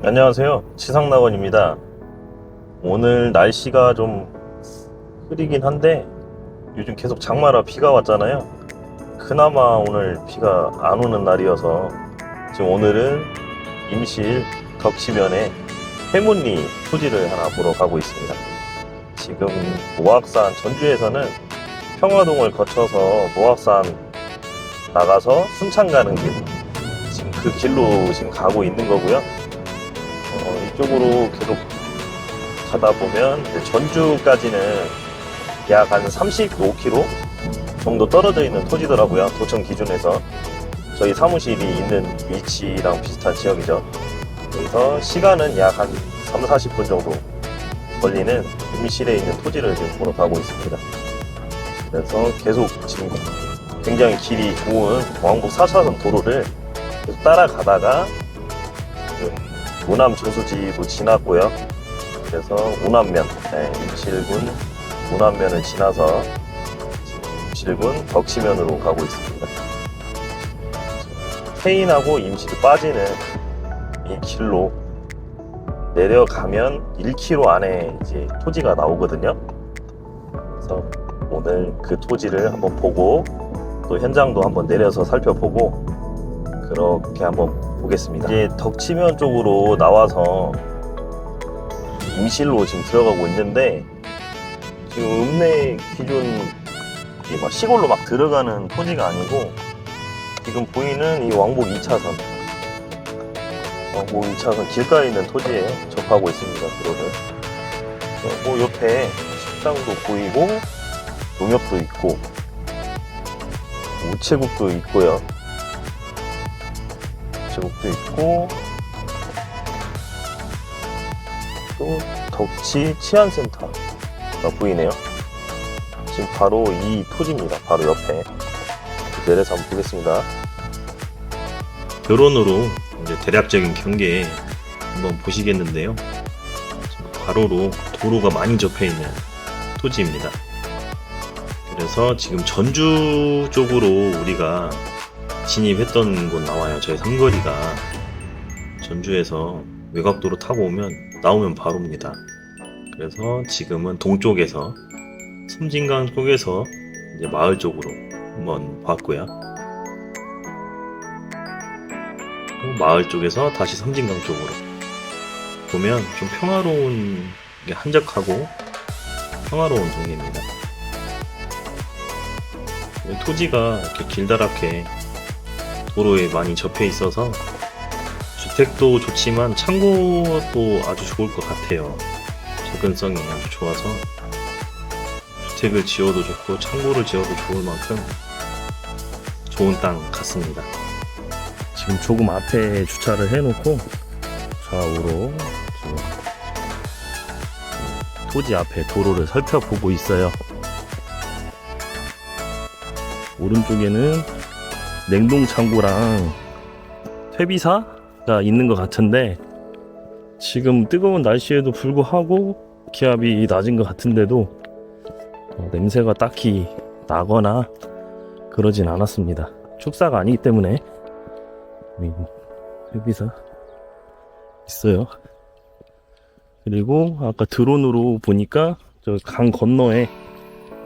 안녕하세요. 치상낙원입니다. 오늘 날씨가 좀 흐리긴 한데 요즘 계속 장마라 비가 왔잖아요. 그나마 오늘 비가 안 오는 날이어서 지금 오늘은 임실 덕치면에 해문리 토지를 하나 보러 가고 있습니다. 지금 모악산 전주에서는 평화동을 거쳐서 모악산 나가서 순창 가는 길 지금 그 길로 지금 가고 있는 거고요. 어, 이쪽으로 계속 가다 보면 전주까지는 약 한 35km 정도 떨어져 있는 토지더라고요. 도청 기준에서 저희 사무실이 있는 위치랑 비슷한 지역이죠. 그래서 시간은 약 한 3, 40분 정도 걸리는 임실에 있는 토지를 지금 보러 가고 있습니다. 그래서 계속 지금 굉장히 길이 좋은 왕복 4차선 도로를 따라가다가 우남 저수지도 지났고요. 그래서 우남면, 네, 임실군 우남면을 지나서 지금 임실군 덕치면으로 가고 있습니다. 태인하고 임실이 빠지는 이 길로 내려가면 1km 안에 이제 토지가 나오거든요. 그래서 오늘 그 토지를 한번 보고 또 현장도 한번 내려서 살펴보고 그렇게 한번 보겠습니다. 이제 덕치면 쪽으로 나와서 임실로 지금 들어가고 있는데 지금 읍내 기준 이막 시골로 막 들어가는 토지가 아니고 지금 보이는 이 왕복 2차선 왕복 2차선 길가에 있는 토지에 접하고 있습니다. 도로를. 어, 뭐 옆에 식당도 보이고 농협도 있고 우체국도 있고요. 우체국도 있고 또 덕치 치안센터가 보이네요. 지금 바로 이 토지입니다. 바로 옆에 내려서 한번 보겠습니다. 결혼으로 이제 대략적인 경계 한번 보시겠는데요. 가로로 도로가 많이 접해 있는 토지입니다. 그래서 지금 전주 쪽으로 우리가 진입했던 곳 나와요. 저희 삼거리가 전주에서 외곽도로 타고 오면 나오면 바로입니다. 그래서 지금은 동쪽에서 섬진강 쪽에서 이제 마을 쪽으로 한번 봤고요. 또 마을 쪽에서 다시 섬진강 쪽으로 보면 좀 평화로운 게 한적하고 평화로운 동네입니다. 토지가 이렇게 길다랗게 도로에 많이 접해 있어서 주택도 좋지만 창고도 아주 좋을 것 같아요. 접근성이 아주 좋아서 주택을 지어도 좋고 창고를 지어도 좋을 만큼 좋은 땅 같습니다. 지금 조금 앞에 주차를 해놓고 좌우로 토지 앞에 도로를 살펴보고 있어요. 오른쪽에는 냉동 창고랑 퇴비사가 있는 것 같은데 지금 뜨거운 날씨에도 불구하고 기압이 낮은 것 같은데도 어, 냄새가 딱히 나거나 그러진 않았습니다. 축사가 아니기 때문에 이 퇴비사 있어요. 그리고 아까 드론으로 보니까 저 강 건너에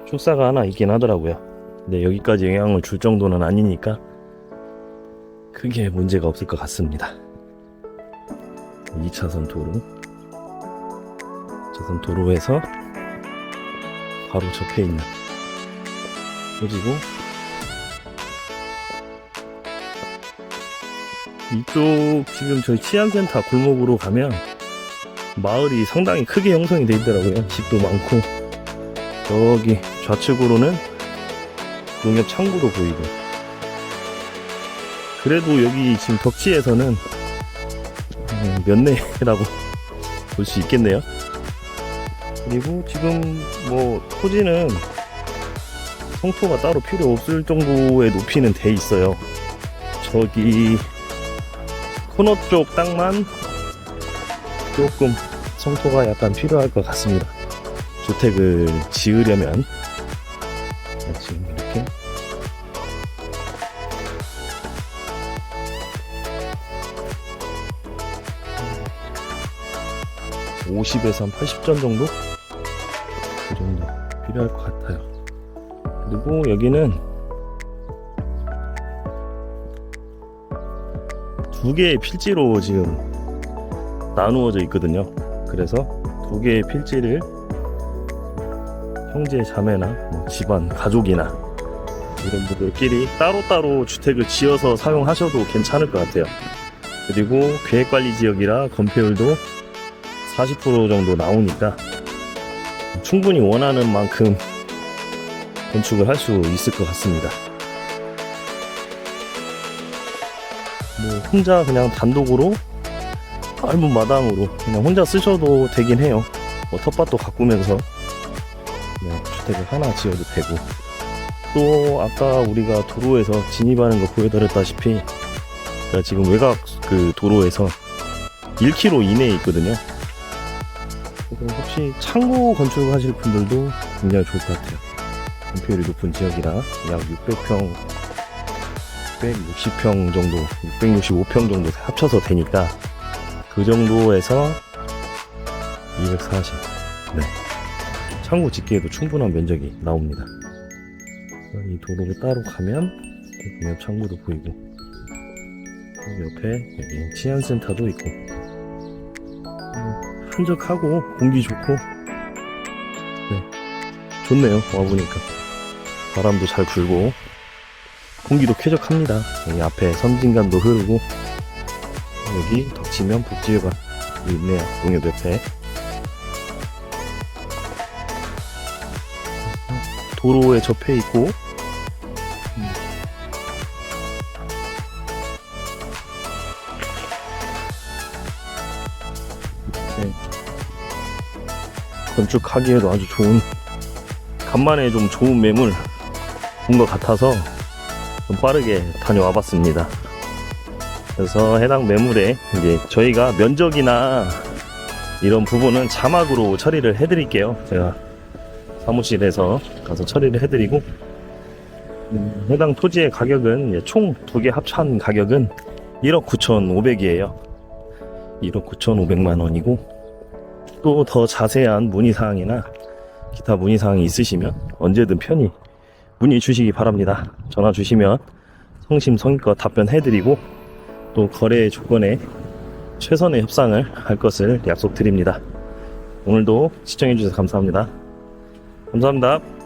축사가 하나 있긴 하더라고요. 근데 여기까지 영향을 줄 정도는 아니니까 크게 문제가 없을 것 같습니다. 2차선 도로 2차선 도로에서 바로 접해 있는 토지고 이쪽 지금 저희 치안센터 골목으로 가면 마을이 상당히 크게 형성이 돼 있더라고요. 집도 많고 저기 좌측으로는 농협 창구도 보이고 그래도 여기 지금 덕지에서는 음, 면내라고 볼 수 있겠네요. 그리고 지금 뭐 토지는 성토가 따로 필요 없을 정도의 높이는 돼 있어요. 저기 코너 쪽 땅만 조금 성토가 약간 필요할 것 같습니다. 주택을 지으려면 50에서 한 80전 정도? 그 정도 필요할 것 같아요. 그리고 여기는 두 개의 필지로 지금 나누어져 있거든요. 그래서 두 개의 필지를 형제 자매나 뭐 집안 가족이나 이런 분들끼리 따로따로 주택을 지어서 사용하셔도 괜찮을 것 같아요. 그리고 계획관리 지역이라 건폐율도 40% 정도 나오니까 충분히 원하는 만큼 건축을 할 수 있을 것 같습니다. 뭐 혼자 그냥 단독으로 넓은 마당으로 그냥 혼자 쓰셔도 되긴 해요. 뭐 텃밭도 가꾸면서 네, 주택을 하나 지어도 되고 또 아까 우리가 도로에서 진입하는 거 보여드렸다시피 제가 지금 외곽 그 도로에서 1km 이내에 있거든요. 그래서 혹시 창고 건축하실 분들도 굉장히 좋을 것 같아요. 건폐율이 높은 지역이라 약 600평, 660평 정도, 665평 정도 합쳐서 되니까 그 정도에서 240. 네. 창고 짓기에도 충분한 면적이 나옵니다. 이 도로를 따로 가면 옆 창고도 보이고 그 옆에 여기 치안센터도 있고 음, 한적하고 공기 좋고. 네. 좋네요 와보니까. 바람도 잘 불고. 공기도 쾌적합니다. 여기 앞에 섬진강도 흐르고. 여기 덕치면 복지회관 있네요 농협 옆에. 도로에 접해 있고 건축하기에도 아주 좋은 간만에 좀 좋은 매물 본 것 같아서 좀 빠르게 다녀와 봤습니다. 그래서 해당 매물에 이제 저희가 면적이나 이런 부분은 자막으로 처리를 해드릴게요. 제가 사무실에서 가서 처리를 해드리고 음, 해당 토지의 가격은 총 두 개 합산 가격은 1억 9,500이에요. 1억 9,500만 원이고 또 더 자세한 문의사항이나 기타 문의사항이 있으시면 언제든 편히 문의 주시기 바랍니다. 전화 주시면 성심성의껏 답변해드리고 또 거래 조건에 최선의 협상을 할 것을 약속드립니다. 오늘도 시청해주셔서 감사합니다. 감사합니다.